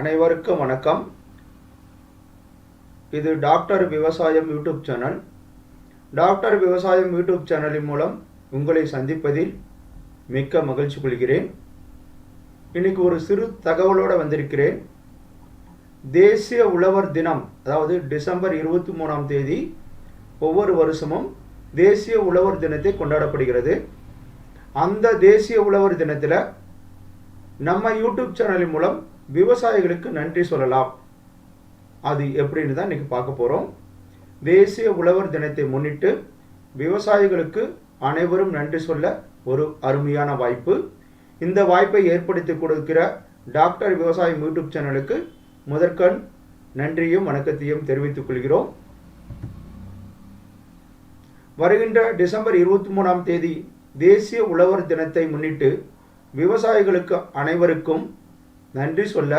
அனைவருக்கும் வணக்கம். இது டாக்டர் விவசாயம் யூடியூப் சேனல். டாக்டர் விவசாயம் யூடியூப் சேனலின் மூலம் உங்களை சந்திப்பதில் மிக்க மகிழ்ச்சி கொள்கிறேன். இன்னைக்கு ஒரு சிறு தகவலோடு வந்திருக்கிறேன். தேசிய உழவர் தினம் அதாவது டிசம்பர் இருபத்தி மூணாம் தேதி ஒவ்வொரு வருஷமும் தேசிய உழவர் தினத்தை கொண்டாடப்படுகிறது. அந்த தேசிய உழவர் தினத்தில் நம்ம யூடியூப் சேனலின் மூலம் விவசாயிகளுக்கு நன்றி சொல்லலாம். அது எப்படின்னு தான் இன்றைக்கி பார்க்க போகிறோம் தேசிய உழவர் தினத்தை முன்னிட்டு விவசாயிகளுக்கு அனைவரும் நன்றி சொல்ல ஒரு அருமையான வாய்ப்பு. இந்த வாய்ப்பை ஏற்படுத்தி கொடுக்கிற டாக்டர் விவசாயம் யூடியூப் சேனலுக்கு முதற்கண் நன்றியும் வணக்கத்தையும் தெரிவித்துக் கொள்கிறோம். வருகின்ற டிசம்பர் இருபத்தி மூணாம் தேதி தேசிய உழவர் தினத்தை முன்னிட்டு விவசாயிகளுக்கு அனைவருக்கும் நன்றி சொல்ல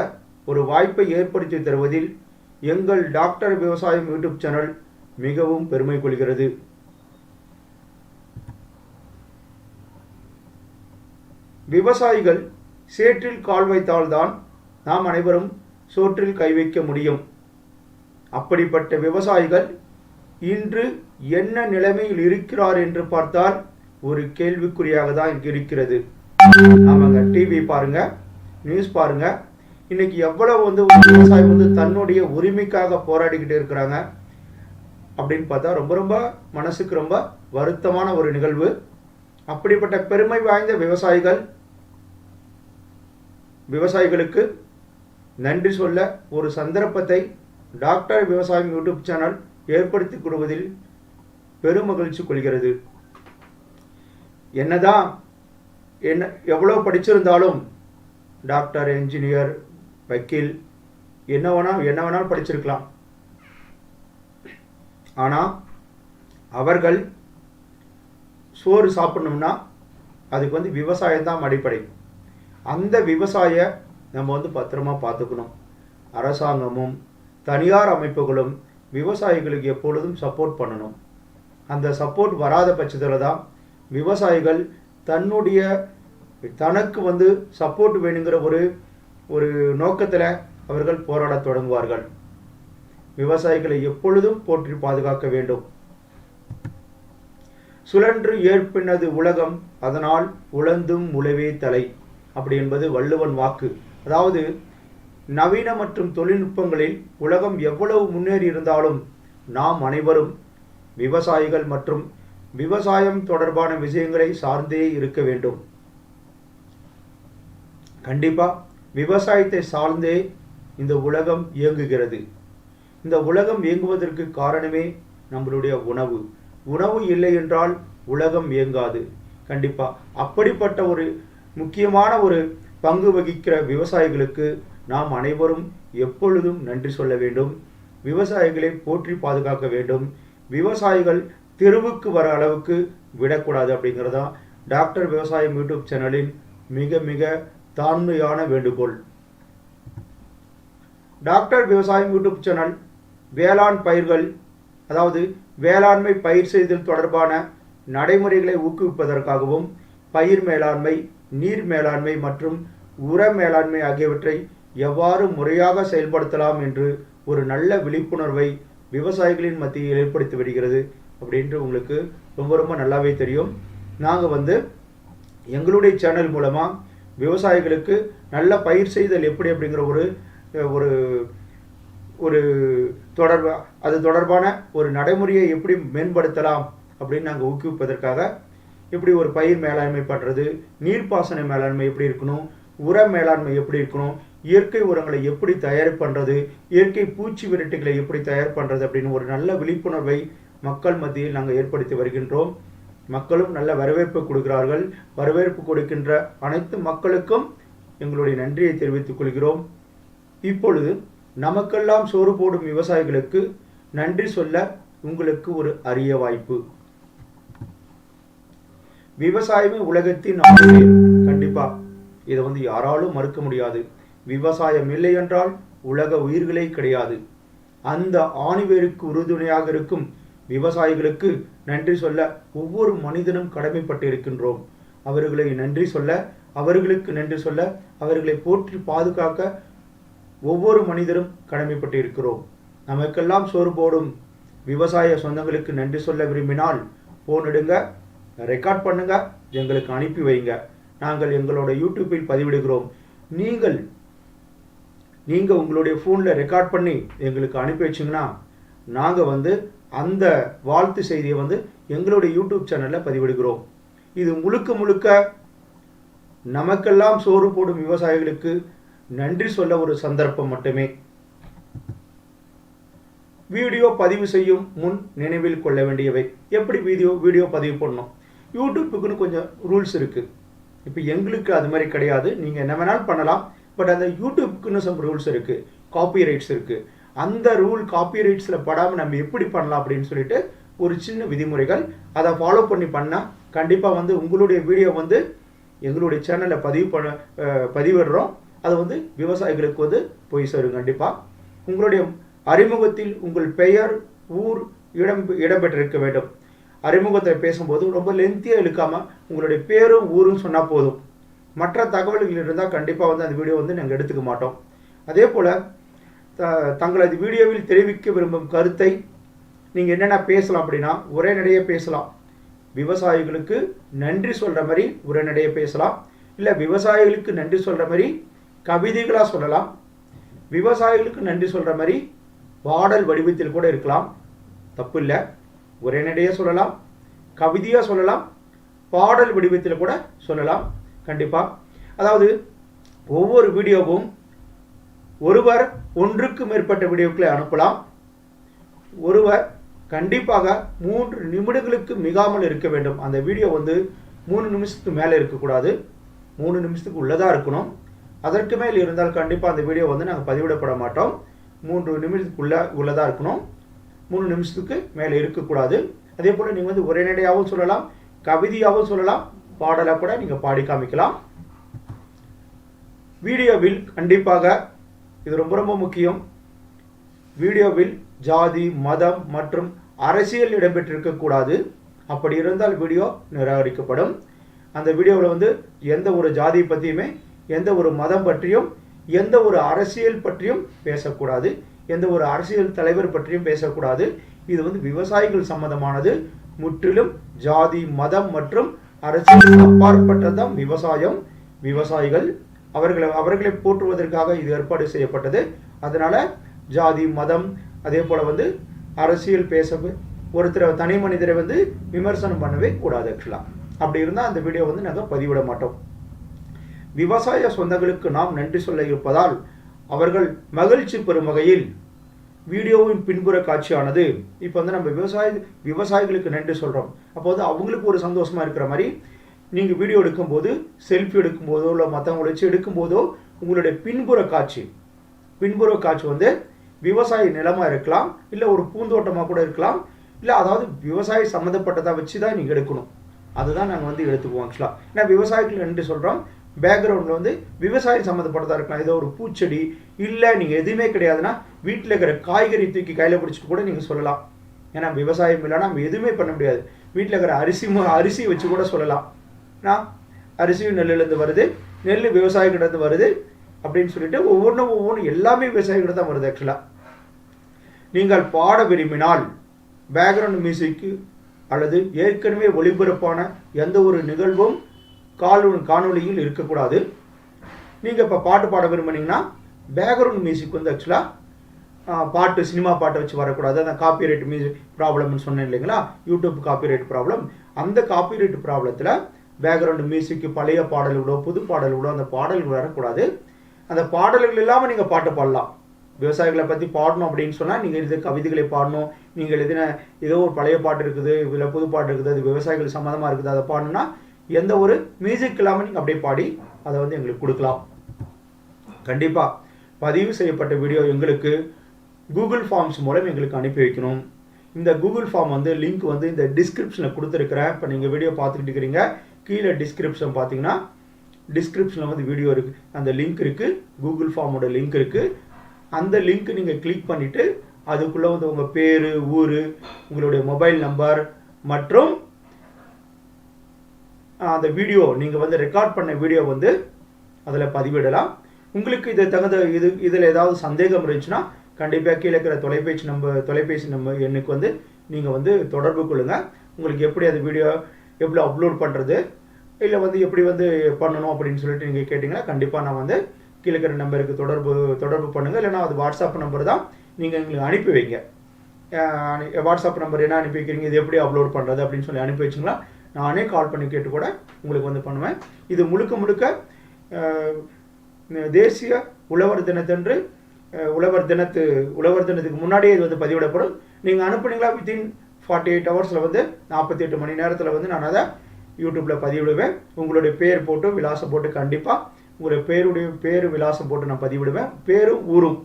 ஒரு வாய்ப்பை ஏற்படுத்தி தருவதில் எங்கள் டாக்டர் விவசாயம் யூடியூப் சேனல் மிகவும் பெருமை கொள்கிறது. விவசாயிகள் சேற்றில் கால் வைத்தால்தான் நாம் அனைவரும் சோற்றில் கை வைக்க முடியும். அப்படிப்பட்ட விவசாயிகள் இன்று என்ன நிலைமையில் இருக்கிறார் என்று பார்த்தால் ஒரு கேள்விக்குறியாக தான் இருக்கிறது ஆமாங்க டிவி பாருங்க. நியூஸ் பாருங்க. இன்னைக்கு எவ்வளவு வந்து ஒரு விவசாயி வந்து தன்னுடைய உரிமைக்காக போராடிக்கிட்டு இருக்கிறாங்க அப்படின்னு பார்த்தா ரொம்ப ரொம்ப மனசுக்கு ரொம்ப வருத்தமான ஒரு நிகழ்வு. அப்படிப்பட்ட பெருமை வாய்ந்த விவசாயிகள் விவசாயிகளுக்கு நன்றி சொல்ல ஒரு சந்தர்ப்பத்தை டாக்டர் விவசாயம் யூடியூப் சேனல் ஏற்படுத்தி கொடுவதில் பெருமகிழ்ச்சி கொள்கிறது. என்னதான் என்ன எவ்வளோ படிச்சிருந்தாலும் டாக்டர் என்ஜினியர் வக்கீல் என்ன வேணால் என்ன வேணாலும் படிச்சிருக்கலாம். ஆனால் அவர்கள் சோறு சாப்பிடணும்னா அதுக்கு வந்து விவசாயம் தான் அடிப்படை. அந்த விவசாய நம்ம வந்து பத்திரமா பார்த்துக்கணும். அரசாங்கமும் தனியார் அமைப்புகளும் விவசாயிகளுக்கு எப்பொழுதும் சப்போர்ட் பண்ணணும். அந்த சப்போர்ட் வராத பட்சத்தில் தான் விவசாயிகள் தன்னுடைய தனக்கு வந்து சப்போர்ட் வேணுங்கிற ஒரு ஒரு நோக்கத்தில் அவர்கள் போராடத் தொடங்குவார்கள். விவசாயிகளை எப்பொழுதும் போற்றி பாதுகாக்க வேண்டும். சுழன்று ஏற்பினது உலகம் அதனால் உழந்தும் உழவே தலை. அப்படி என்பது வள்ளுவன் வாக்கு. அதாவது நவீன மற்றும் தொழில்நுட்பங்களில் உலகம் எவ்வளவு முன்னேறி இருந்தாலும் நாம் அனைவரும் விவசாயிகள் மற்றும் விவசாயம் தொடர்பான விஷயங்களை சார்ந்தே இருக்க வேண்டும். கண்டிப்பாக விவசாயத்தை சார்ந்தே இந்த உலகம் இயங்குகிறது. இந்த உலகம் இயங்குவதற்கு காரணமே நம்மளுடைய உணவு. உணவு இல்லை என்றால் உலகம் இயங்காது. கண்டிப்பாக அப்படிப்பட்ட ஒரு முக்கியமான ஒரு பங்கு வகிக்கிற விவசாயிகளுக்கு நாம் அனைவரும் எப்பொழுதும் நன்றி சொல்ல வேண்டும். விவசாயிகளை போற்றி பாதுகாக்க வேண்டும். விவசாயிகள் தெருவுக்கு வர அளவுக்கு விடக்கூடாது அப்படிங்கிறதான் டாக்டர் விவசாயம் யூடியூப் சேனலின் மிக மிக தாண்மையான வேண்டுகோள். டாக்டர் விவசாயம் யூடியூப் சேனல் வேளாண் பயிர்கள் அதாவது வேளாண்மை பயிர் செய்தல் தொடர்பான நடைமுறைகளை ஊக்குவிப்பதற்காகவும் பயிர் மேலாண்மை நீர் மேலாண்மை மற்றும் உர மேலாண்மை ஆகியவற்றை எவ்வாறு முறையாக செயல்படுத்தலாம் என்று ஒரு நல்ல விழிப்புணர்வை விவசாயிகளின் மத்தியில் ஏற்படுத்தி வருகிறது அப்படின்ட்டு உங்களுக்கு ரொம்ப ரொம்ப நல்லாவே தெரியும். நாங்கள் வந்து எங்களுடைய சேனல் மூலமாக விவசாயிகளுக்கு நல்ல பயிர் செய்தல் எப்படி அப்படிங்கிற ஒரு ஒரு ஒரு தொடர்பு அது தொடர்பான ஒரு நடைமுறையை எப்படி மேம்படுத்தலாம் அப்படின்னு நாங்கள் ஊக்குவிப்பதற்காக எப்படி ஒரு பயிர் மேலாண்மை பண்ணுறது நீர்ப்பாசன மேலாண்மை எப்படி இருக்கணும் உர மேலாண்மை எப்படி இருக்கணும் இயற்கை உரங்களை எப்படி தயார் பண்ணுறது இயற்கை பூச்சி விரட்டிகளை எப்படி தயார் பண்ணுறது அப்படின்னு ஒரு நல்ல விழிப்புணர்வை மக்கள் மத்தியில் நாங்கள் ஏற்படுத்தி வருகின்றோம். மக்களும் நல்ல வரவேற்பு கொடுக்கிறார்கள். வரவேற்பு கொடுக்கின்ற அனைத்து மக்களுக்கும் எங்களுடைய நன்றியை தெரிவித்துக் கொள்கிறோம். இப்பொழுது நமக்கெல்லாம் சோறு போடும் விவசாயிகளுக்கு நன்றி சொல்ல உங்களுக்கு ஒரு அரிய வாய்ப்பு. விவசாயமே உலகத்தின் ஆணிவேர் கண்டிப்பா இதை வந்து யாராலும் மறுக்க முடியாது. விவசாயம் இல்லை என்றால் உலக உயிர்களே கிடையாது. அந்த ஆணிவேருக்கு உறுதுணையாக இருக்கும் விவசாயிகளுக்கு நன்றி சொல்ல ஒவ்வொரு மனிதனும் கடமைப்பட்டு இருக்கின்றோம் அவர்களை நன்றி சொல்ல அவர்களுக்கு நன்றி சொல்ல அவர்களை போற்றி பாதுகாக்க ஒவ்வொரு மனிதரும் கடமைப்பட்டு இருக்கிறோம் நமக்கெல்லாம் சோறு போடும். விவசாய சொந்தங்களுக்கு நன்றி சொல்ல விரும்பினால் போன் எடுங்க ரெக்கார்ட் பண்ணுங்க எங்களுக்கு அனுப்பி வைங்க. நாங்கள் எங்களோட யூடியூப்பில் பதிவிடுகிறோம். நீங்கள் நீங்கள் உங்களுடைய ஃபோனில் ரெக்கார்ட் பண்ணி எங்களுக்கு அனுப்பி வச்சிங்கன்னா நாங்கள் வந்து அந்த வாழ்த்து செய்தியை வந்து எங்களுடைய யூடியூப் சேனலில் பதிவிடுகிறோம். இது முழுக்க முழுக்க நமக்கெல்லாம் சோறு போடும் விவசாயிகளுக்கு நன்றி சொல்ல ஒரு சந்தர்ப்பம் மட்டுமே. வீடியோ பதிவு செய்யும் முன் நினைவில் கொள்ள வேண்டியவை. எப்படி வீடியோ வீடியோ பதிவு பண்ணணும் யூடியூப்புக்குன்னு கொஞ்சம் ரூல்ஸ் இருக்குது இப்போ எங்களுக்கு அது மாதிரி கிடையாது. நீங்கள் என்ன வேணாலும் பண்ணலாம். பட் அந்த யூடியூப்புக்குன்னு சம் ரூல்ஸ் இருக்குது காப்பி ரைட்ஸ் இருக்குது அந்த ரூல் காப்பி ரைட்ஸில் படாமல் நம்ம எப்படி பண்ணலாம் அப்படின்னு சொல்லிட்டு ஒரு சின்ன விதிமுறைகள். அதை ஃபாலோ பண்ணி பண்ணால் கண்டிப்பாக வந்து உங்களுடைய வீடியோ வந்து எங்களுடைய சேனலில் பதிவு பண்ண பதிவிடுறோம். அது வந்து விவசாயிகளுக்கு வந்து போய் சேரும் கண்டிப்பாக உங்களுடைய அறிமுகத்தில் உங்கள் பெயர் ஊர் இடம் இடம்பெற்றிருக்க வேண்டும். அறிமுகத்தை பேசும்போது ரொம்ப லென்த்தியாக இழுக்காமல் உங்களுடைய பேரும் ஊரும் சொன்னால் போதும். மற்ற தகவல்கள் இருந்தால் கண்டிப்பாக வந்து அந்த வீடியோ வந்து நாங்கள் எடுத்துக்க மாட்டோம். அதே போல் தங்களது வீடியோவில் தெரிவிக்க விரும்பும் கருத்தை நீங்கள் என்னென்ன பேசலாம் அப்படின்னா உரைநடையே பேசலாம். விவசாயிகளுக்கு நன்றி சொல்கிற மாதிரி உரைநடையே பேசலாம். இல்லை விவசாயிகளுக்கு நன்றி சொல்கிற மாதிரி கவிதைகளாக சொல்லலாம். விவசாயிகளுக்கு நன்றி சொல்கிற மாதிரி பாடல் வடிவத்தில் கூட இருக்கலாம். தப்பு இல்லை. உரைநடையே சொல்லலாம். கவிதையாக சொல்லலாம். பாடல் வடிவத்தில் கூட சொல்லலாம். கண்டிப்பாக அதாவது ஒவ்வொரு வீடியோவும் ஒருவர் ஒன்றுக்கு மேற்பட்ட வீடியோக்களை அனுப்பலாம். ஒருவர் கண்டிப்பாக மூன்று நிமிடங்களுக்கு மிகாமல் இருக்க வேண்டும். அந்த வீடியோ வந்து மூணு நிமிஷத்துக்கு மேலே இருக்கக்கூடாது. மூணு நிமிஷத்துக்கு உள்ளதாக இருக்கணும். அதற்கு மேல் இருந்தால் கண்டிப்பாக அந்த வீடியோ வந்து நாங்கள் பதிவிடப்பட மாட்டோம். மூன்று நிமிஷத்துக்குள்ள உள்ளதாக இருக்கணும். மூணு நிமிஷத்துக்கு மேலே இருக்கக்கூடாது. அதே போல் நீங்கள் வந்து உரைநடையாகவும் சொல்லலாம் கவிதையாகவும் சொல்லலாம் பாடலாக கூட நீங்கள் பாடி காமிக்கலாம். வீடியோவில் கண்டிப்பாக இது ரொம்ப ரொம்ப முக்கியம். வீடியோவில் ஜாதி மதம் மற்றும் அரசியல் இடம்பெற்றிருக்கக்கூடாது அப்படி இருந்தால் வீடியோ நிராகரிக்கப்படும். அந்த வீடியோவில் வந்து எந்த ஒரு ஜாதி பற்றியுமே எந்த ஒரு மதம் பற்றியும் எந்த ஒரு அரசியல் பற்றியும் பேசக்கூடாது. எந்த ஒரு அரசியல் தலைவர் பற்றியும் பேசக்கூடாது. இது வந்து விவசாயிகள் சம்பந்தமானது. முற்றிலும் ஜாதி மதம் மற்றும் அரசியல் அப்பாற்பட்டதான் விவசாயம். விவசாயிகள் அவர்களை அவர்களை போற்றுவதற்காக இது ஏற்பாடு செய்யப்பட்டது. அதனால ஜாதி மதம் அதே போல வந்து அரசியல் பேச ஒருத்தரை தனி மனிதரை வந்து விமர்சனம் பண்ணவே கூடாது ஆக்சுவலாக அப்படி இருந்தால் அந்த வீடியோ வந்து நாங்கள் பதிவிட மாட்டோம். விவசாய சொந்தங்களுக்கு நாம் நன்றி சொல்ல இருப்பதால் அவர்கள் மகிழ்ச்சி பெறும் வகையில் வீடியோவின் பின்புற காட்சியானது. இப்போ வந்து நம்ம விவசாய விவசாயிகளுக்கு நன்றி சொல்கிறோம் அப்போ வந்து அவங்களுக்கு ஒரு சந்தோஷமா இருக்கிற மாதிரி நீங்கள் வீடியோ எடுக்கும்போது செல்ஃபி எடுக்கும்போதோ இல்லை மற்றவங்களை வச்சு எடுக்கும்போதோ உங்களுடைய பின்புற காட்சி. பின்புற காட்சி வந்து விவசாய நிலமாக இருக்கலாம் இல்லை ஒரு பூந்தோட்டமாக கூட இருக்கலாம் இல்லை அதாவது விவசாய சம்மந்தப்பட்டதாக வச்சு தான் நீங்கள் எடுக்கணும். அதுதான் நாங்கள் வந்து எடுத்துக்குவோம் ஆக்சுவலாக ஏன்னா விவசாயிகள் ரெண்டு சொல்கிறோம் பேக்ரவுண்டில் வந்து விவசாயம் சம்மந்தப்பட்டதாக இருக்கலாம். ஏதோ ஒரு பூச்செடி இல்லை நீங்கள் எதுவுமே கிடையாதுன்னா வீட்டில் இருக்கிற காய்கறி தூக்கி கையில் பிடிச்சிட்டு கூட நீங்கள் சொல்லலாம். ஏன்னா விவசாயம் இல்லைன்னா நம்ம எதுவுமே பண்ண முடியாது. வீட்டில் இருக்கிற அரிசி மு- அரிசி வச்சு கூட சொல்லலாம். நான் அரிசியும் நெல்லுலேருந்து வருது நெல் விவசாயிகிட்டேருந்து வருது அப்படின்னு சொல்லிட்டு ஒவ்வொன்றும் ஒவ்வொன்றும் எல்லாமே விவசாயிகிட்ட தான் வருது ஆக்சுவலாக நீங்கள் பாட விரும்பினால் பேக்ரவுண்ட் மியூசிக்கு அல்லது ஏற்கனவே ஒளிபரப்பான எந்த ஒரு நிகழ்வும் கால் காணொலியில் இருக்கக்கூடாது. நீங்கள் இப்போ பாட்டு பாட விரும்புனீங்கன்னா பேக்ரவுண்ட் மியூசிக் வந்து ஆக்சுவலாக பாட்டு சினிமா பாட்டை வச்சு வரக்கூடாது. அந்த காப்பிரைட் மியூசிக் ப்ராப்ளம்னு சொன்னேன் இல்லைங்களா? யூடியூப் காப்பிரைட் ப்ராப்ளம் அந்த காப்பிரைட் ப்ராப்ளத்தில் பேக்ரவுண்ட் மியூசிக்கு பழைய பாடல்களோ புது பாடல்களோ அந்த பாடல்கள் வரக்கூடாது. அந்த பாடல்கள் இல்லாமல் நீங்கள் பாட்டு பாடலாம். விவசாயிகளை பற்றி பாடணும் அப்படின்னு சொன்னால் நீங்கள் இது கவிதைகளை பாடணும். நீங்கள் எழுதின ஏதோ ஒரு பழைய பாட்டு இருக்குது இல்லை புது பாட்டு இருக்குது அது விவசாயிகள் சம்மந்தமாக இருக்குது அதை பாடணும்னா எந்த ஒரு மியூசிக் இல்லாமல் நீங்கள் அப்படியே பாடி அதை வந்து எங்களுக்கு கொடுக்கலாம். கண்டிப்பாக பதிவு செய்யப்பட்ட வீடியோ எங்களுக்கு கூகுள் ஃபார்ம்ஸ் மூலம் எங்களுக்கு அனுப்பி வைக்கணும். இந்த கூகுள் ஃபார்ம் வந்து லிங்க் வந்து இந்த டிஸ்கிரிப்ஷனில் கொடுத்துருக்குறேன். இப்போ நீங்கள் வீடியோ பார்த்துக்கிட்டு இருக்கிறீங்க. கீழே டிஸ்கிரிப்ஷன் பார்த்தீங்கன்னா டிஸ்கிரிப்ஷனில் வந்து வீடியோ இருக்குது அந்த லிங்க் இருக்குது கூகுள் ஃபார்மோட லிங்க் இருக்குது அந்த லிங்க் நீங்கள் கிளிக் பண்ணிவிட்டு அதுக்குள்ளே வந்து உங்கள் பேர் ஊர் உங்களுடைய மொபைல் நம்பர் மற்றும் அந்த வீடியோ நீங்கள் வந்து ரெக்கார்ட் பண்ண வீடியோ வந்து அதில் பதிவிடலாம். உங்களுக்கு இது தகுந்த இது இதில் ஏதாவது சந்தேகம் இருந்துச்சுன்னா கண்டிப்பாக கீழே இருக்கிற தொலைபேசி நம்ம தொலைபேசி நம்ம எண்ணுக்கு வந்து நீங்கள் வந்து தொடர்பு கொள்ளுங்கள் உங்களுக்கு எப்படி அது வீடியோ எப்படி அப்லோட் பண்ணுறது இல்லை வந்து எப்படி வந்து பண்ணணும் அப்படின்னு சொல்லிட்டு நீங்கள் கேட்டிங்கன்னா கண்டிப்பாக நான் வந்து கீழே இருக்கிற நம்பருக்கு தொடர்பு தொடர்பு பண்ணுங்கள் இல்லைனா அது வாட்ஸ்அப் நம்பர் தான் நீங்கள் எங்களுக்கு அனுப்பி வைங்க. வாட்ஸ்அப் நம்பர் என்ன அனுப்பி வைக்கிறீங்க இது எப்படி அப்லோட் பண்ணுறது அப்படின்னு சொல்லி அனுப்பி வச்சிங்களா நானே கால் பண்ணி கேட்டு கூட உங்களுக்கு வந்து பண்ணுவேன். இது முழுக்க முழுக்க தேசிய உழவர் தினத்தன்று உழவர் தினத்து உழவர் தினத்துக்கு முன்னாடியே இது வந்து பதிவிடப்படும். நீங்கள் அனுப்புனீங்களா வித்தின் ஃபார்ட்டி எயிட் ஹவர்ஸில் வந்து நாற்பத்தி எட்டு மணி நேரத்தில் வந்து நான் அதை யூடியூப்பில் பதிவிடுவேன். உங்களுடைய பேர் போட்டு விலாசம் போட்டு கண்டிப்பாக உங்களுடைய பேருடைய பேர் விலாசம் போட்டு நான் பதிவிடுவேன். பேரும் ஊரும்.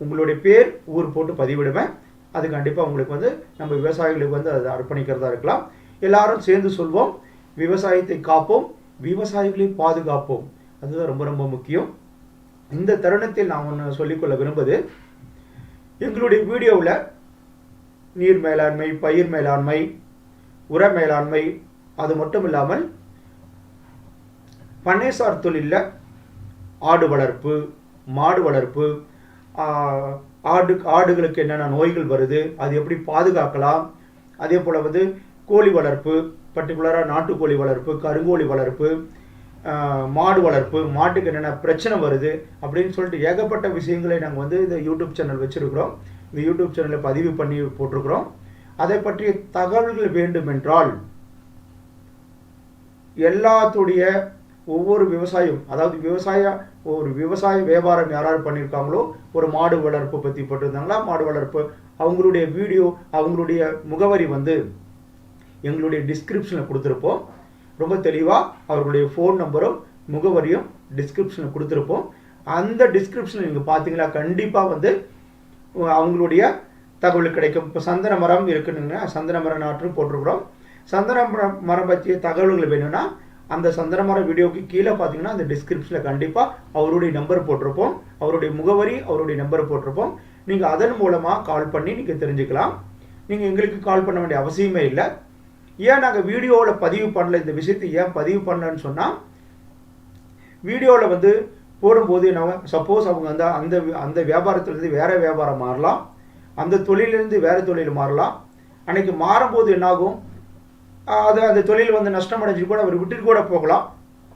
உங்களுடைய பேர் ஊர் போட்டு பதிவிடுவேன். அது கண்டிப்பாக உங்களுக்கு வந்து நம்ம விவசாயிகளுக்கு வந்து அதை அர்ப்பணிக்கிறதா இருக்கலாம். எல்லாரும் சேர்ந்து சொல்வோம் விவசாயத்தை காப்போம் விவசாயிகளை பாதுகாப்போம். அதுதான் ரொம்ப ரொம்ப முக்கியம். இந்த தருணத்தில் நான் ஒன்று சொல்லிக்கொள்ள விரும்புவது எங்களுடைய வீடியோவில் நீர் மேலாண்மை பயிர் மேலாண்மை உர மேலாண்மை அது மட்டும் இல்லாமல் பண்ணைசார் தொழிலில் ஆடு வளர்ப்பு மாடு வளர்ப்பு ஆடு ஆடுகளுக்கு என்னென்ன நோய்கள் வருது அது எப்படி பாதுகாக்கலாம் அதே போல் வந்து கோழி வளர்ப்பு பர்டிகுலராக நாட்டுக்கோழி வளர்ப்பு கருங்கோழி வளர்ப்பு மாடு வளர்ப்பு மாட்டுக்கு என்னென்ன பிரச்சனை வருது அப்படின்னு சொல்லிட்டு ஏகப்பட்ட விஷயங்களை நாங்கள் வந்து இந்த யூடியூப் சேனல் வச்சுருக்கிறோம். இந்த யூடியூப் சேனலில் பதிவு பண்ணி போட்டிருக்கிறோம். அதை பற்றிய தகவல்கள் வேண்டுமென்றால் எல்லாத்துடைய ஒவ்வொரு விவசாயம் அதாவது விவசாய ஒரு விவசாய வியாபாரம் யாராவது பண்ணியிருக்காங்களோ ஒரு மாடு வளர்ப்பு பற்றி போட்டிருந்தாங்களா மாடு வளர்ப்பு அவங்களுடைய வீடியோ அவங்களுடைய முகவரி வந்து எங்களுடைய டிஸ்கிரிப்ஷனில் கொடுத்துருப்போம். ரொம்ப தெளிவாக அவர்களுடைய ஃபோன் நம்பரும் முகவரியும் டிஸ்கிரிப்ஷனில் கொடுத்துருப்போம். அந்த டிஸ்கிரிப்ஷனில் நீங்கள் பார்த்தீங்கன்னா கண்டிப்பாக வந்து அவங்களுடைய தகவல் கிடைக்கும். இப்போ சந்தன மரம் இருக்குன்னு சந்தன மரம் நாற்று போட்டிருக்கிறோம். சந்தன மரம் மரம் பற்றிய தகவல்கள் வேணும்னா அந்த சந்தன மரம் வீடியோக்கு கீழே பார்த்தீங்கன்னா அந்த டிஸ்கிரிப்ஷனில் கண்டிப்பாக அவருடைய நம்பர் போட்டிருப்போம். அவருடைய முகவரி அவருடைய நம்பர் போட்டிருப்போம். நீங்கள் அதன் மூலமாக கால் பண்ணி நீங்கள் தெரிஞ்சுக்கலாம். நீங்கள் எங்களுக்கு கால் பண்ண வேண்டிய அவசியமே இல்லை. ஏன் நாங்கள் வீடியோவில் பதிவு பண்ணல? இந்த விஷயத்தை ஏன் பதிவு பண்ணலன்னு சொன்னால் வீடியோவில் வந்து போடும்போது என்ன சப்போஸ் அவங்க அந்த அந்த அந்த வியாபாரத்துலேருந்து வேறு வியாபாரம் மாறலாம். அந்த தொழிலிருந்து வேறு தொழில் மாறலாம். அன்னைக்கு மாறும்போது என்னாகும்? அது அந்த தொழில் வந்து நஷ்டம் அடைஞ்சு கூட அவர் விட்டுட்டு கூட போகலாம்.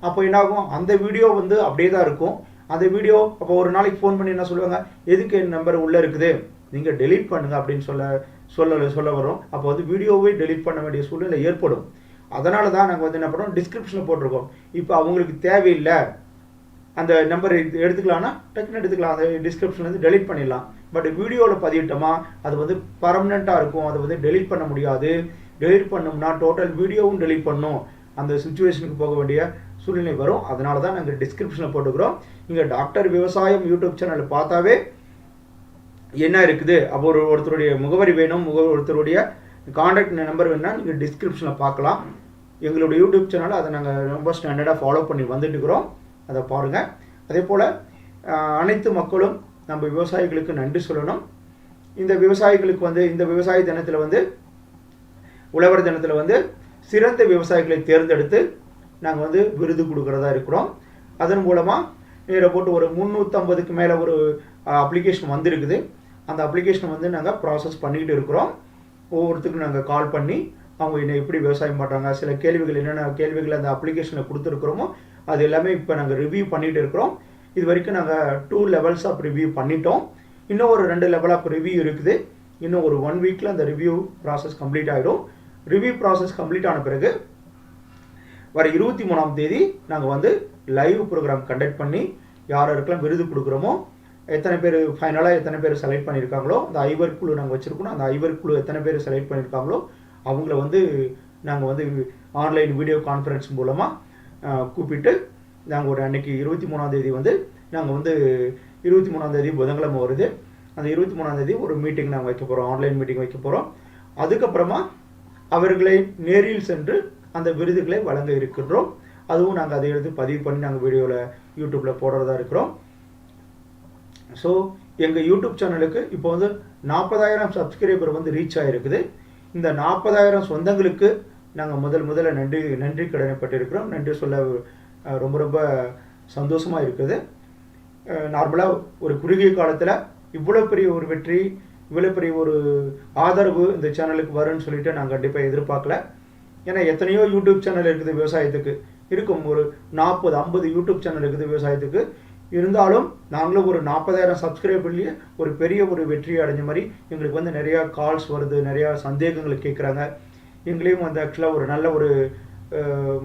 அப்போ என்னாகும்? அந்த வீடியோ வந்து அப்படியே தான் இருக்கும். அந்த வீடியோ அப்போ ஒரு நாளைக்கு ஃபோன் பண்ணி என்ன சொல்லுவாங்க? எதுக்கு என் நம்பர் உள்ளே இருக்குது? நீங்கள் டெலீட் பண்ணுங்கள் அப்படின்னு சொல்ல சொல்ல சொல்ல வரும் அப்போ வந்து வீடியோவே டெலீட் பண்ண வேண்டிய சூழ்நிலை ஏற்படும். அதனால தான் நாங்கள் வந்து என்ன பண்ணுறோம்? டிஸ்கிரிப்ஷனில் போட்டிருக்கோம். இப்போ அவங்களுக்கு தேவையில்லை. அந்த நம்பர் எடுத்துக்கலாம்னா டக்குன்னு எடுத்துக்கலாம். அந்த டிஸ்கிரிப்ஷன்லேருந்து டெலிட் பண்ணிடலாம். பட் வீடியோவில் பதிவிட்டோமா அது வந்து பர்மனெண்ட்டாக இருக்கும். அதை வந்து டெலீட் பண்ண முடியாது. டெலிட் பண்ணோம்னா டோட்டல் வீடியோவும் டெலீட் பண்ணும். அந்த சுச்சுவேஷனுக்கு போக வேண்டிய சூழ்நிலை வரும். அதனால தான் நாங்கள் டிஸ்கிரிப்ஷனில் போட்டுக்கிறோம். நீங்கள் டாக்டர் விவசாயம் யூடியூப் சேனல் பார்த்தாவே என்ன இருக்குது? அப்போ ஒரு ஒருத்தருடைய முகவரி வேணும். முக ஒருத்தருடைய காண்டாக்ட் நம்பர் வேணும்னா நீங்கள் டிஸ்கிரிப்ஷனில் பார்க்கலாம். எங்களுடைய யூடியூப் சேனலை அதை நாங்கள் ரொம்ப ஸ்டாண்டர்டாக ஃபாலோ பண்ணி வந்துட்டு இருக்கிறோம் அதை பாருங்கள் அதே போல் அனைத்து மக்களும் நம்ம விவசாயிகளுக்கு நன்றி சொல்லணும். இந்த விவசாயிகளுக்கு வந்து இந்த விவசாய தினத்தில் வந்து உழவர் தினத்தில் வந்து சிறந்த விவசாயிகளை தேர்ந்தெடுத்து நாங்கள் வந்து விருது கொடுக்குறதா இருக்கிறோம். அதன் மூலமாக நீரை போட்டு ஒரு முந்நூற்றம்பதுக்கு மேலே ஒரு அப்ளிகேஷன் வந்திருக்குது. அந்த அப்ளிகேஷன் வந்து நாங்கள் ப்ராசஸ் பண்ணிக்கிட்டு இருக்கிறோம். ஒவ்வொருத்துக்கும் நாங்கள் கால் பண்ணி அவங்க என்ன எப்படி விவசாயம் பண்ணுறாங்க சில கேள்விகள் என்னென்ன கேள்விகள் அந்த அப்ளிகேஷனில் கொடுத்துருக்குறோமோ அது எல்லாமே இப்போ நாங்கள் ரிவ்யூ பண்ணிகிட்டு இருக்கிறோம். இது வரைக்கும் நாங்கள் டூ லெவல்ஸ் ஆஃப் ரிவ்யூ பண்ணிட்டோம். இன்னும் ஒரு ரெண்டு லெவல் ஆஃப் ரிவ்யூ இருக்குது. இன்னும் ஒரு ஒன் வீக்கில் அந்த ரிவ்யூ ப்ராசஸ் கம்ப்ளீட் ஆகிடும் ரிவ்யூ ப்ராசஸ் கம்ப்ளீட் ஆன பிறகு வர இருபத்தி மூணாம் தேதி நாங்கள் வந்து லைவ் ப்ரோக்ராம் கண்டக்ட் பண்ணி யாராருக்கெல்லாம் யாருக்கெல்லாம் விருது கொடுக்குறோமோ எத்தனை பேர் ஃபைனலாக எத்தனை பேர் செலக்ட் பண்ணியிருக்காங்களோ அந்த ஐவர் குழு நாங்கள் வச்சுருக்கோம். அந்த ஐவர் குழு எத்தனை பேர் செலக்ட் பண்ணியிருக்காங்களோ அவங்கள வந்து நாங்கள் வந்து ஆன்லைன் வீடியோ கான்ஃபரன்ஸ் மூலமாக கூப்பிட்டு நாங்கள் ஒரு அன்னைக்கு இருபத்தி மூணாம் தேதி வந்து நாங்கள் வந்து இருபத்தி மூணாம் தேதி புதன்கிழமை வருது. அந்த இருபத்தி மூணாம் தேதி ஒரு மீட்டிங் நாங்கள் வைக்க போகிறோம் ஆன்லைன் மீட்டிங் வைக்க போகிறோம் அதுக்கப்புறமா அவர்களை நேரில் சென்று அந்த விருதுகளை வழங்க இருக்கின்றோம். அதுவும் நாங்கள் அதை எடுத்து பதிவு பண்ணி நாங்கள் வீடியோவில் யூடியூப்பில் போடுறதா இருக்கிறோம். ஸோ எங்கள் யூடியூப் சேனலுக்கு இப்போ வந்து நாற்பதாயிரம் சப்ஸ்கிரைபர் வந்து ரீச் ஆகிருக்குது இந்த நாற்பதாயிரம் சொந்தங்களுக்கு நாங்கள் முதல் முதல்ல நன்றி நன்றி கடனைப்பட்டிருக்கிறோம் நன்றி சொல்ல ரொம்ப ரொம்ப சந்தோஷமாக இருக்குது. நார்மலாக ஒரு குறுகிய காலத்தில் இவ்வளோ பெரிய ஒரு வெற்றி இவ்வளோ பெரிய ஒரு ஆதரவு இந்த சேனலுக்கு வரும்னு சொல்லிட்டு நான் கண்டிப்பாக எதிர்பார்க்கல. ஏன்னா எத்தனையோ யூடியூப் சேனல் இருக்குது விவசாயத்துக்கு. இருக்கும் ஒரு நாற்பது ஐம்பது யூடியூப் சேனல் இருக்குது விவசாயத்துக்கு. இருந்தாலும் நாங்களும் ஒரு நாற்பதாயிரம் சப்ஸ்கிரைபர்லேயே ஒரு பெரிய ஒரு வெற்றி அடைஞ்ச மாதிரி எங்களுக்கு வந்து நிறையா கால்ஸ் வருது நிறையா சந்தேகங்களை கேட்குறாங்க எங்களையும் வந்து ஆக்சுவலாக ஒரு நல்ல ஒரு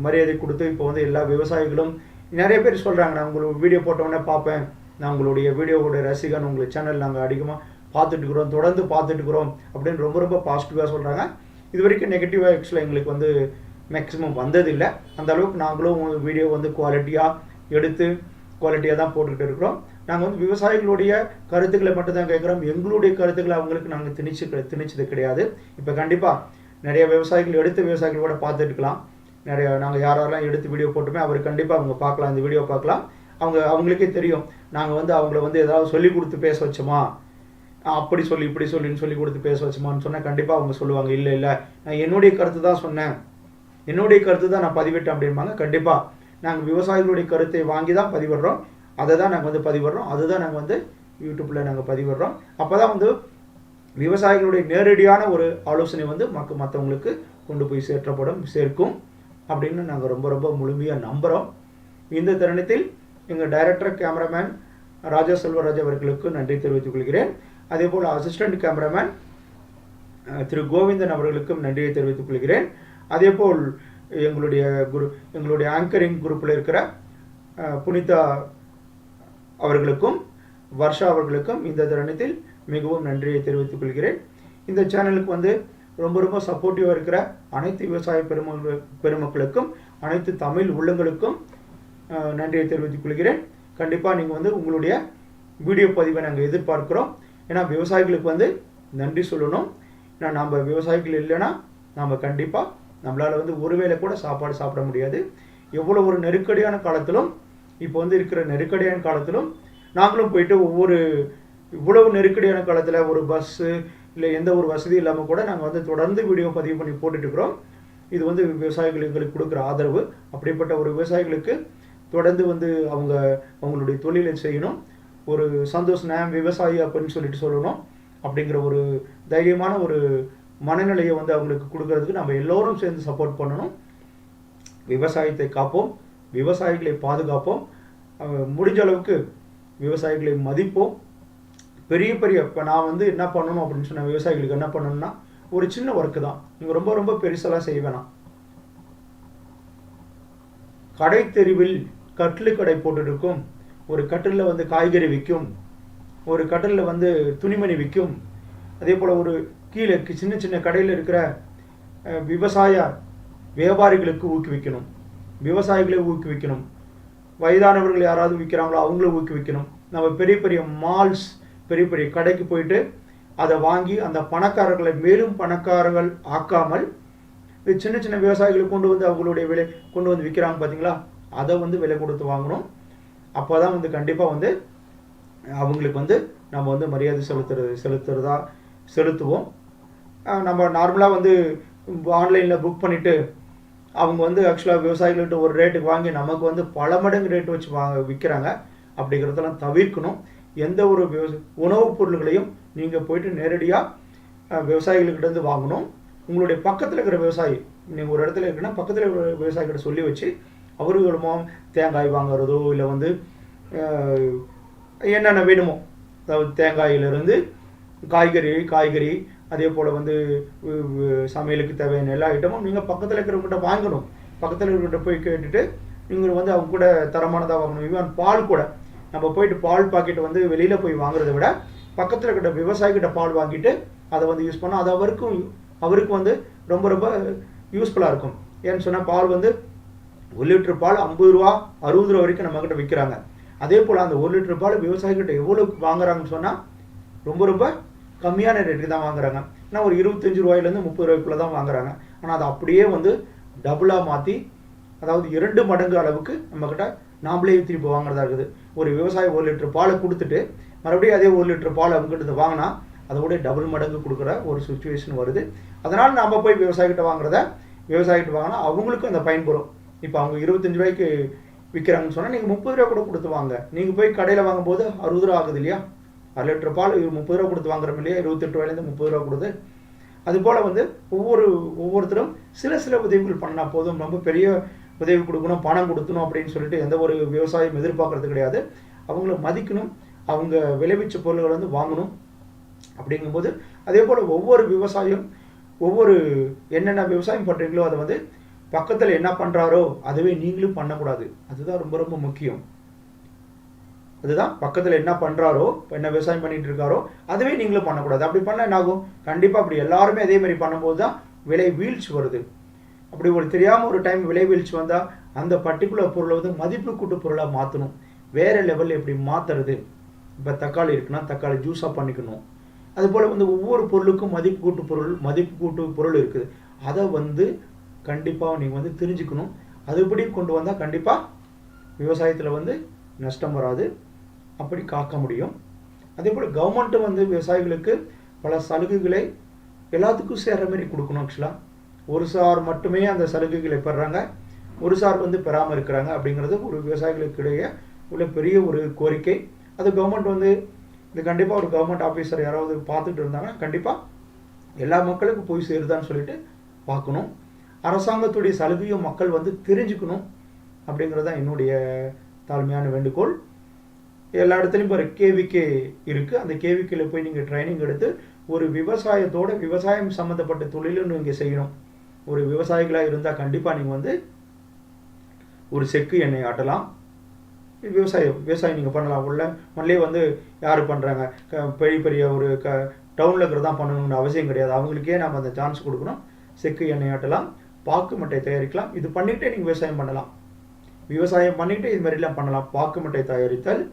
மரியாதை கொடுத்து இப்போ வந்து எல்லா விவசாயிகளும் நிறைய பேர் சொல்கிறாங்க நான் உங்களுக்கு வீடியோ போட்டோன்னே பார்ப்பேன். நான் உங்களுடைய வீடியோவோட ரசிகன் உங்களுக்கு சேனல் நாங்கள் அதிகமாக பார்த்துட்டு இருக்கிறோம் தொடர்ந்து பார்த்துட்டு இருக்கிறோம் அப்படின்னு ரொம்ப ரொம்ப பாசிட்டிவாக சொல்கிறாங்க இது வரைக்கும் நெகட்டிவாக ஆக்சுவலாக எங்களுக்கு வந்து மேக்ஸிமம் வந்ததில்லை. அந்த அளவுக்கு நாங்களும் வீடியோ வந்து குவாலிட்டியாக எடுத்து குவாலிட்டியாக தான் போட்டுக்கிட்டு இருக்கிறோம். நாங்கள் வந்து விவசாயிகளுடைய கருத்துக்களை மட்டும்தான் கேட்குறோம். எங்களுடைய கருத்துக்களை அவங்களுக்கு நாங்கள் திணிச்சு திணிச்சது கிடையாது. இப்போ கண்டிப்பாக நிறைய விவசாயிகள் எடுத்த விவசாயிகள் கூட பார்த்துட்டுக்கலாம். நிறைய நாங்கள் யாரெல்லாம் எடுத்து வீடியோ போட்டுமே அவர் கண்டிப்பாக அவங்க பார்க்கலாம். இந்த வீடியோ பார்க்கலாம். அவங்க அவங்களுக்கே தெரியும். நாங்கள் வந்து அவங்கள வந்து ஏதாவது சொல்லி கொடுத்து பேச வச்சோமா? அப்படி சொல்லி இப்படி சொல்லின்னு சொல்லி கொடுத்து பேச வச்சோமான்னு சொன்னால் கண்டிப்பாக அவங்க சொல்லுவாங்க. இல்லை இல்லை. நான் என்னுடைய கருத்து தான் சொன்னேன். என்னுடைய கருத்து தான் நான் பதிவிட்டேன் அப்படிம்பாங்க. கண்டிப்பாக நாங்கள் விவசாயிகளுடைய கருத்தை வாங்கி தான் பதிவிடுறோம். அதை தான் நாங்கள் வந்து பதிவிடுறோம். அதுதான் நாங்கள் வந்து யூடியூப்பில் நாங்கள் பதிவிடுறோம். அப்போ தான் வந்து விவசாயிகளுடைய நேரடியான ஒரு ஆலோசனை வந்து மக்க மற்றவங்களுக்கு கொண்டு போய் சேர்க்கப்படும் சேர்க்கும் அப்படின்னு நாங்கள் ரொம்ப ரொம்ப முழுமையாக நம்புகிறோம் இந்த தருணத்தில் எங்கள் டைரக்டர் கேமராமேன் ராஜா செல்வராஜ் அவர்களுக்கு நன்றி தெரிவித்துக் கொள்கிறேன். அதே போல் அசிஸ்டண்ட் கேமராமேன் திரு கோவிந்தன் அவர்களுக்கும் நன்றியை தெரிவித்துக் கொள்கிறேன். அதே போல் எங்களுடைய குரு எங்களுடைய ஆங்கரிங் குரூப்பில் இருக்கிற புனிதா அவர்களுக்கும் வர்ஷா அவர்களுக்கும் இந்த தருணத்தில் மிகவும் நன்றியை தெரிவித்துக் கொள்கிறேன். இந்த சேனலுக்கு வந்து ரொம்ப ரொம்ப சப்போர்ட்டிவாக இருக்கிற அனைத்து விவசாய பெரும பெருமக்களுக்கும் அனைத்து தமிழ் உள்ளங்களுக்கும் நன்றியை தெரிவித்துக் கொள்கிறேன். கண்டிப்பாக நீங்கள் வந்து உங்களுடைய வீடியோ பதிவை நாங்கள் எதிர்பார்க்குறோம். ஏன்னா விவசாயிகளுக்கு வந்து நன்றி சொல்லணும். ஏன்னா நம்ம விவசாயிகள் இல்லைன்னா நம்ம கண்டிப்பாக நம்மளால் வந்து ஒருவேளை கூட சாப்பாடு சாப்பிட முடியாது. எவ்வளோ ஒரு நெருக்கடியான காலத்திலும் இப்போ வந்து இருக்கிற நெருக்கடியான காலத்திலும் நாங்களும் போயிட்டு ஒவ்வொரு இவ்வளவு நெருக்கடியான காலத்தில் ஒரு பஸ்ஸு இல்லை எந்த ஒரு வசதி இல்லாமல் கூட நாங்கள் வந்து தொடர்ந்து வீடியோ பதிவு பண்ணி போட்டுட்ருக்குறோம் இது வந்து விவசாயிகள் எங்களுக்கு கொடுக்குற ஆதரவு. அப்படிப்பட்ட ஒரு விவசாயிகளுக்கு தொடர்ந்து வந்து அவங்க அவங்களுடைய தொழிலை செய்யணும். ஒரு சந்தோஷ் நான் விவசாயி அப்படின்னு சொல்லிட்டு சொல்லணும். அப்படிங்கிற ஒரு தைரியமான ஒரு மனநிலையை வந்து அவங்களுக்கு கொடுக்கறதுக்கு நம்ம எல்லோரும் சேர்ந்து சப்போர்ட் பண்ணணும். விவசாயத்தை காப்போம். விவசாயிகளை பாதுகாப்போம். முடிஞ்ச அளவுக்கு விவசாயிகளை மதிப்போம். பெரிய பெரிய இப்போ நான் வந்து என்ன பண்ணணும் அப்படின்னு சொன்ன விவசாயிகளுக்கு என்ன பண்ணணும்னா ஒரு சின்ன ஒர்க்கு தான். நீங்கள் ரொம்ப ரொம்ப பெருசெல்லாம் செய்ய வேணாம். கடை தெருவில் கட்டிலு கடை போட்டுருக்கும். ஒரு கட்டிலில் வந்து காய்கறி விற்கும் ஒரு கட்டிலில் வந்து துணிமணி விற்கும் அதே போல் ஒரு கீழே சின்ன சின்ன கடையில் இருக்கிற அஹ், விவசாய வியாபாரிகளுக்கு ஊக்குவிக்கணும். விவசாயிகளை ஊக்குவிக்கணும். வயதானவர்கள் யாராவது விற்கிறாங்களோ அவங்கள ஊக்குவிக்கணும். நம்ம பெரிய பெரிய மால்ஸ் பெரிய பெரிய கடைக்கு போயிட்டு அதை வாங்கி அந்த பணக்காரர்களை மேலும் பணக்காரர்கள் ஆக்காமல் சின்ன சின்ன விவசாயிகளை கொண்டு வந்து அவங்களுடைய விலை கொண்டு வந்து விற்கிறாங்க பார்த்தீங்களா? அதை வந்து விலை கொடுத்து வாங்கணும். அப்போ தான் வந்து கண்டிப்பாக வந்து அவங்களுக்கு வந்து நம்ம வந்து மரியாதை செலுத்துறது செலுத்துறதா செலுத்துவோம். நம்ம நார்மலாக வந்து ஆன்லைனில் புக் பண்ணிவிட்டு அவங்க வந்து ஆக்சுவலாக விவசாயிகள்கிட்ட ஒரு ரேட்டுக்கு வாங்கி நமக்கு வந்து பல மடங்கு ரேட்டு வச்சு வாங்க விற்கிறாங்க அப்படிங்கிறதெல்லாம் தவிர்க்கணும். எந்த ஒரு உணவுப் பொருள்களையும் நீங்கள் போயிட்டு நேரடியாக விவசாயிகளுக்கிட்டேருந்து வாங்கணும். உங்களுடைய பக்கத்தில் இருக்கிற விவசாயி நீங்கள் ஒரு இடத்துல இருக்குன்னா பக்கத்தில் இருக்கிற விவசாயிகிட்ட சொல்லி வச்சு அவர்களுமோ தேங்காய் வாங்குறதோ இல்லை வந்து என்னென்ன வேணுமோ அதாவது தேங்காயிலிருந்து காய்கறி காய்கறி அதே போல் வந்து சமையலுக்கு தேவையான எல்லா ஐட்டமும் நீங்கள் பக்கத்தில் இருக்கிறவங்ககிட்ட வாங்கணும். பக்கத்தில் இருக்கிறவங்ககிட்ட போய் கேட்டுட்டு நீங்கள் வந்து அவங்க கூட தரமானதாக வாங்கணும். ஈவன் பால் கூட நம்ம போயிட்டு பால் பாக்கெட் வந்து வெளியில் போய் வாங்குறதை விட பக்கத்தில் இருக்கிற விவசாயிக்கிட்ட பால் வாங்கிட்டு அதை வந்து யூஸ் பண்ணால் அது அவருக்கும் அவருக்கு வந்து ரொம்ப ரொம்ப யூஸ்ஃபுல்லாக இருக்கும். ஏன்னு சொன்னால் பால் வந்து ஒரு லிட்டர் பால் ஐம்பது ரூபா அறுபது ரூபா வரைக்கும் நம்மக்கிட்ட விற்கிறாங்க அதே போல் அந்த ஒரு லிட்டர் பால் விவசாயிகிட்ட எவ்வளோ வாங்குறாங்கன்னு சொன்னால் ரொம்ப ரொம்ப கம்மியான ரேட்டுக்கு தான் வாங்குறாங்க. ஏன்னா ஒரு இருபத்தஞ்சு ரூபாயிலேருந்து முப்பது ரூபாய்க்குள்ள தான் வாங்குறாங்க. ஆனால் அதை அப்படியே வந்து டபுளாக மாற்றி அதாவது இரண்டு மடங்கு அளவுக்கு நம்மக்கிட்ட நாமளே திருப்பி வாங்குறதா இருக்குது. ஒரு விவசாயி ஒரு லிட்டர் பாலை கொடுத்துட்டு மறுபடியும் அதே ஒரு லிட்டர் பால் அவங்ககிட்ட இருந்து வாங்கினா அதோட டபுள் மடங்கு கொடுக்குற ஒரு சுச்சுவேஷன் வருது. அதனால் நம்ம போய் விவசாயிகிட்ட வாங்குறத விவசாயிகிட்ட வாங்கினா அவங்களுக்கும் அந்த பயன்படும். இப்போ அவங்க இருபத்தஞ்சு ரூபாய்க்கு விற்கிறாங்கன்னு சொன்னால் நீங்கள் முப்பது ரூபா கூட கொடுத்து வாங்க. நீங்கள் போய் கடையில் வாங்கும்போது அறுபது ரூபா ஆகுது இல்லையா? அரை லிட்டர் பால் முப்பது ரூபா கொடுத்து வாங்குறோம் இல்லையா? இருபத்தெட்டு ரூபாயிலேருந்து முப்பது ரூபா கொடுத்து. அதுபோல் வந்து ஒவ்வொரு ஒவ்வொருத்தரும் சில சில உதவிகள் பண்ணால் போதும். ரொம்ப பெரிய உதவி கொடுக்கணும் பணம் கொடுக்கணும் அப்படின்னு சொல்லிட்டு எந்த ஒரு விவசாயம் எதிர்பார்க்கறது கிடையாது. அவங்கள மதிக்கணும் அவங்க விளைவிச்ச பொருள்களை வந்து வாங்கணும் அப்படிங்கும்போது அதே போல் ஒவ்வொரு விவசாயம் ஒவ்வொரு என்னென்ன விவசாயம் பண்ணுறீங்களோ அதை வந்து பக்கத்தில் என்ன பண்ணுறாரோ அதுவே நீங்களும் பண்ணக்கூடாது. அதுதான் ரொம்ப ரொம்ப முக்கியம். அதுதான் பக்கத்தில் என்ன பண்ணுறாரோ என்ன விவசாயம் பண்ணிட்டு இருக்காரோ அதுவே நீங்களும் பண்ணக்கூடாது. அப்படி பண்ண என்ன ஆகும் கண்டிப்பாக அப்படி எல்லாருமே அதே மாதிரி பண்ணும்போது தான் விலை வீழ்ச்சி வருது. அப்படி ஒரு தெரியாமல் ஒரு டைம் விலை வீழ்ச்சி வந்தால் அந்த பர்டிகுலர் பொருளை வந்து மதிப்பு கூட்டு பொருளாக மாற்றணும் வேறு லெவலில் எப்படி மாற்றுறது இப்போ தக்காளி இருக்குன்னா தக்காளி ஜூஸாக பண்ணிக்கணும். அதுபோல் வந்து ஒவ்வொரு பொருளுக்கும் மதிப்பு கூட்டு பொருள் மதிப்பு கூட்டு பொருள் இருக்குது. அதை வந்து கண்டிப்பாக நீங்கள் வந்து தெரிஞ்சுக்கணும். அதுபடி கொண்டு வந்தால் கண்டிப்பாக விவசாயத்தில் வந்து நஷ்டம் வராது. அப்படி காக்க முடியும். அதே போல் கவர்மெண்ட்டு வந்து விவசாயிகளுக்கு பல சலுகைகளை எல்லாத்துக்கும் சேர்கிற மாதிரி கொடுக்கணும் ஆக்சுவலாக ஒரு சார் மட்டுமே அந்த சலுகைகளை பெறாங்க. ஒரு சார் வந்து பெறாமல் இருக்கிறாங்க அப்படிங்கிறது ஒரு விவசாயிகளுக்கு இடையே உள்ள பெரிய ஒரு கோரிக்கை. அது கவர்மெண்ட் வந்து இது கண்டிப்பாக ஒரு கவர்மெண்ட் ஆஃபீஸர் யாராவது பார்த்துட்டு இருந்தாங்கன்னா கண்டிப்பாக எல்லா மக்களுக்கும் போய் சேருதான்னு சொல்லிட்டு பார்க்கணும். அரசாங்கத்துடைய சலுகையும் மக்கள் வந்து தெரிஞ்சுக்கணும் அப்படிங்கிறது தான் என்னுடைய தாழ்மையான வேண்டுகோள். எல்லா இடத்துலையும் ஒரு கேவிகே இருக்குது அந்த கேவிகேல போய் நீங்கள் ட்ரைனிங் எடுத்து ஒரு விவசாயத்தோட விவசாயம் சம்மந்தப்பட்ட தொழிலும் நீங்கள் செய்யணும். ஒரு விவசாயிகளாக இருந்தால் கண்டிப்பாக நீங்கள் வந்து ஒரு செக்கு எண்ணெய் ஆட்டலாம். விவசாயம். விவசாயம் நீங்கள் பண்ணலாம். உள்ள ஒன்லே வந்து யார் பண்ணுறாங்க பெரிய பெரிய ஒரு க டவுனில் இருக்கிறது தான் பண்ணணும்னு அவசியம் கிடையாது. அவங்களுக்கே நம்ம அந்த சான்ஸ் கொடுக்கணும். செக்கு எண்ணெய் ஆட்டலாம். பாக்கு மட்டை தயாரிக்கலாம். இது பண்ணிக்கிட்டே நீங்கள் விவசாயம் பண்ணலாம். விவசாயம் பண்ணிக்கிட்டே இது மாதிரிலாம் பண்ணலாம். பாக்கு மட்டை தயாரித்தல்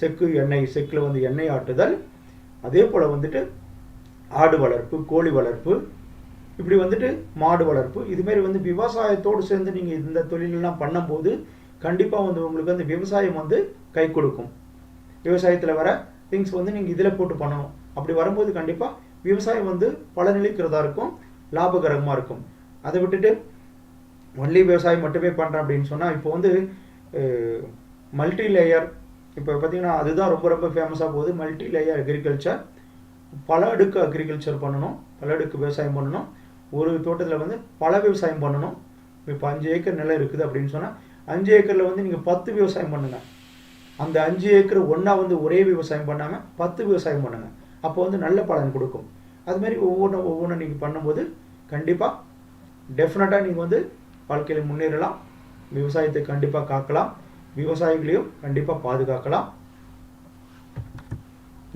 செக்கு எண்ணெய் செக்கில் வந்து எண்ணெய் ஆட்டுதல் அதே போல் வந்துட்டு ஆடு வளர்ப்பு கோழி வளர்ப்பு இப்படி வந்துட்டு மாடு வளர்ப்பு. இதுமாரி வந்து விவசாயத்தோடு சேர்ந்து நீங்கள் இந்த தொழிலெல்லாம் பண்ணும்போது கண்டிப்பாக வந்து உங்களுக்கு வந்து விவசாயம் வந்து கை கொடுக்கும். விவசாயத்தில் வர திங்ஸ் வந்து நீங்கள் இதில் போட்டு பண்ணணும். அப்படி வரும்போது கண்டிப்பாக விவசாயம் வந்து பலனிழிக்கிறதா இருக்கும் லாபகரமாக இருக்கும். அதை விட்டுட்டு ஒன்லி விவசாயம் மட்டுமே பண்ணுறேன் அப்படின்னு சொன்னால் இப்போ வந்து மல்டி லேயர் இப்போ பார்த்தீங்கன்னா அதுதான் ரொம்ப ரொம்ப ஃபேமஸாக போகுது. மல்டி லேயர் அக்ரிகல்ச்சர் பல அடுக்கு அக்ரிகல்ச்சர் பண்ணணும் பல அடுக்கு விவசாயம் பண்ணணும். ஒரு தோட்டத்தில் வந்து பல விவசாயம் பண்ணணும். இப்போ அஞ்சு ஏக்கர் நிலம் இருக்குது அப்படின்னு சொன்னால் அஞ்சு ஏக்கரில் வந்து நீங்கள் பத்து விவசாயம் பண்ணுங்க. அந்த அஞ்சு ஏக்கர் ஒன்றா வந்து ஒரே விவசாயம் பண்ணாமல் பத்து விவசாயம் பண்ணுங்க. அப்போ வந்து நல்ல பலன் கொடுக்கும். அது மாதிரி ஒவ்வொன்றும் ஒவ்வொன்றும் நீங்கள் பண்ணும்போது கண்டிப்பாக டெஃபினட்டாக நீங்கள் வந்து வாழ்க்கையில் முன்னேறலாம். விவசாயத்தை கண்டிப்பாக காக்கலாம். விவசாயிகளையும் கண்டிப்பாக பாதுகாக்கலாம்.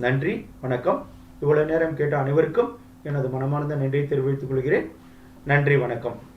நன்றி வணக்கம். இவ்வளோ நேரம் கேட்ட அனைவருக்கும் எனது மனமார்ந்த நன்றியை தெரிவித்துக் கொள்கிறேன். நன்றி வணக்கம்.